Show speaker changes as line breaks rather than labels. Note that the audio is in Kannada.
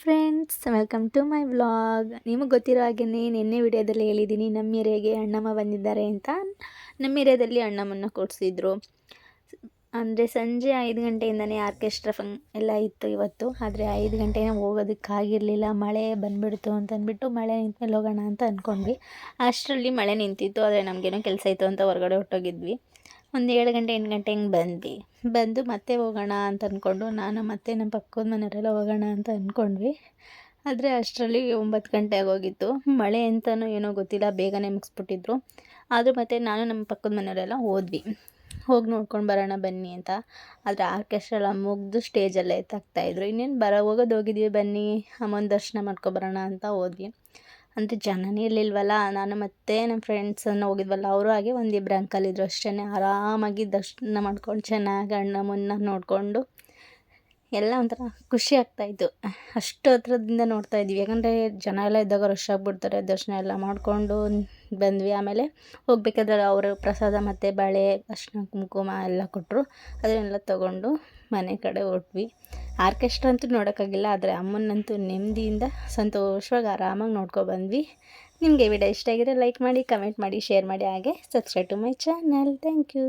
Friends welcome to my vlog ನಿಮಗೆ ಗೊತ್ತಿರೋ ಹಾಗೆ ನಿನ್ನೆ ವಿಡಿಯೋದಲ್ಲಿ ಹೇಳಿದ್ದೀನಿ, ನಮ್ಮ ಏರಿಯಾಗೆ ಅಣ್ಣಮ್ಮ ಬಂದಿದ್ದಾರೆ ಅಂತ. ನಮ್ಮ ಏರಿಯಾದಲ್ಲಿ ಅಣ್ಣಮ್ಮನ್ನ ಕೊಡಿಸಿದ್ರು. ಅಂದರೆ ಸಂಜೆ ಐದು ಗಂಟೆಯಿಂದನೇ ಆರ್ಕೆಸ್ಟ್ರಾ ಫಂಗ್ ಎಲ್ಲ ಇತ್ತು ಇವತ್ತು. ಆದರೆ ಐದು ಗಂಟೆನೇ ಹೋಗೋದಕ್ಕಾಗಿರಲಿಲ್ಲ. ಮಳೆ ಬಂದುಬಿಡ್ತು ಅಂತಂದ್ಬಿಟ್ಟು ಮಳೆ ನಿಂತ್ಮೇಲೆ ಹೋಗೋಣ ಅಂತ ಅಂದ್ಕೊಂಡ್ವಿ ಅಷ್ಟರಲ್ಲಿ ಮಳೆ ನಿಂತಿತ್ತು, ಆದರೆ ನಮಗೇನೋ ಕೆಲಸ ಇತ್ತು ಅಂತ ಹೊರಗಡೆ ಹೊಟ್ಟೋಗಿದ್ವಿ ಒಂದು ಏಳು ಗಂಟೆ, ಎಂಟು ಗಂಟೆ ಹಿಂಗೆ ಬಂದ್ವಿ. ಬಂದು ಮತ್ತೆ ಹೋಗೋಣ ಅಂತ ಅಂದ್ಕೊಂಡು ನಾನು ಮತ್ತೆ ನಮ್ಮ ಪಕ್ಕದ ಮನೆಯವರೆಲ್ಲ ಹೋಗೋಣ ಅಂತ ಅಂದ್ಕೊಂಡ್ವಿ ಆದರೆ ಅಷ್ಟರಲ್ಲಿ ಒಂಬತ್ತು ಗಂಟೆ ಆಗೋಗಿತ್ತು. ಮಳೆ ಅಂತಲೂ ಏನೋ ಗೊತ್ತಿಲ್ಲ, ಬೇಗನೆ ಮುಗಿಸ್ಬಿಟ್ಟಿದ್ರು. ಆದರೂ ಮತ್ತೆ ನಾನು ನಮ್ಮ ಪಕ್ಕದ ಮನೆಯವರೆಲ್ಲ ಹೋದ್ವಿ. ಹೋಗಿ ನೋಡ್ಕೊಂಡು ಬರೋಣ ಬನ್ನಿ ಅಂತ. ಆದರೆ ಆರ್ಕೆಸ್ಟ್ರಾ ಮುಗ್ದು ಮುಗಿದು ಸ್ಟೇಜಲ್ಲೇ ಎತ್ತಾಕ್ತಾಯಿದ್ರು ಇನ್ನೇನು ಬರ, ಹೋಗೋದು ಹೋಗಿದ್ವಿ ಬನ್ನಿ, ಅಮ್ಮನ ದರ್ಶನ ಮಾಡ್ಕೊಬರೋಣ ಅಂತ ಹೋದ್ವಿ. ಅಂದರೆ ಜನನೇ ಇರಲಿಲ್ವಲ್ಲ, ನಾನು ಮತ್ತು ನಮ್ಮ ಫ್ರೆಂಡ್ಸನ್ನು ಹೋಗಿದ್ವಲ್ಲ, ಅವರು ಹಾಗೆ ಒಂದಿಬ್ಬರು ಅಂಕಲ್ ಇದ್ದರು ಅಷ್ಟೇ ಆರಾಮಾಗಿ ದರ್ಶನ ಮಾಡ್ಕೊಂಡು ಚೆನ್ನಾಗಿ ಅಣ್ಣ ಮುನ್ನ ನೋಡಿಕೊಂಡು ಎಲ್ಲ ಒಂಥರ ಖುಷಿ ಆಗ್ತಾಯಿತ್ತು ಅಷ್ಟು ಹತ್ರದಿಂದ ನೋಡ್ತಾ ಇದ್ವಿ. ಯಾಕಂದರೆ ಜನ ಎಲ್ಲ ಇದ್ದಾಗ ರಶ್ ಆಗಿಬಿಡ್ತಾರೆ, ದರ್ಶನ ಎಲ್ಲ ಮಾಡಿಕೊಂಡು ಬಂದ್ವಿ. ಆಮೇಲೆ ಹೋಗ್ಬೇಕಾದ್ರೆ ಅವರು ಪ್ರಸಾದ ಮತ್ತು ಬಳೆ, ಅರ್ಶಿನ, ಕುಂಕುಮ ಎಲ್ಲ ಕೊಟ್ಟರು ಅದನ್ನೆಲ್ಲ ತೊಗೊಂಡು ಮನೆ ಕಡೆ ಹೊರಟ್ವಿ ಆರ್ಕೆಸ್ಟ್ರಾ ಅಂತೂ ನೋಡೋಕ್ಕಾಗಿಲ್ಲ, ಆದರೆ ಅಮ್ಮನಂತೂ ನೆಮ್ಮದಿಯಿಂದ ಸಂತೋಷವಾಗಿ ಆರಾಮಾಗಿ ನೋಡ್ಕೊಬಂದ್ವಿ ನಿಮಗೆ ವಿಡಿಯೋ ಇಷ್ಟ ಆಗಿದ್ರೆ ಲೈಕ್ ಮಾಡಿ ಕಮೆಂಟ್ ಮಾಡಿ ಶೇರ್ ಮಾಡಿ, ಹಾಗೆ subscribe to my channel thank you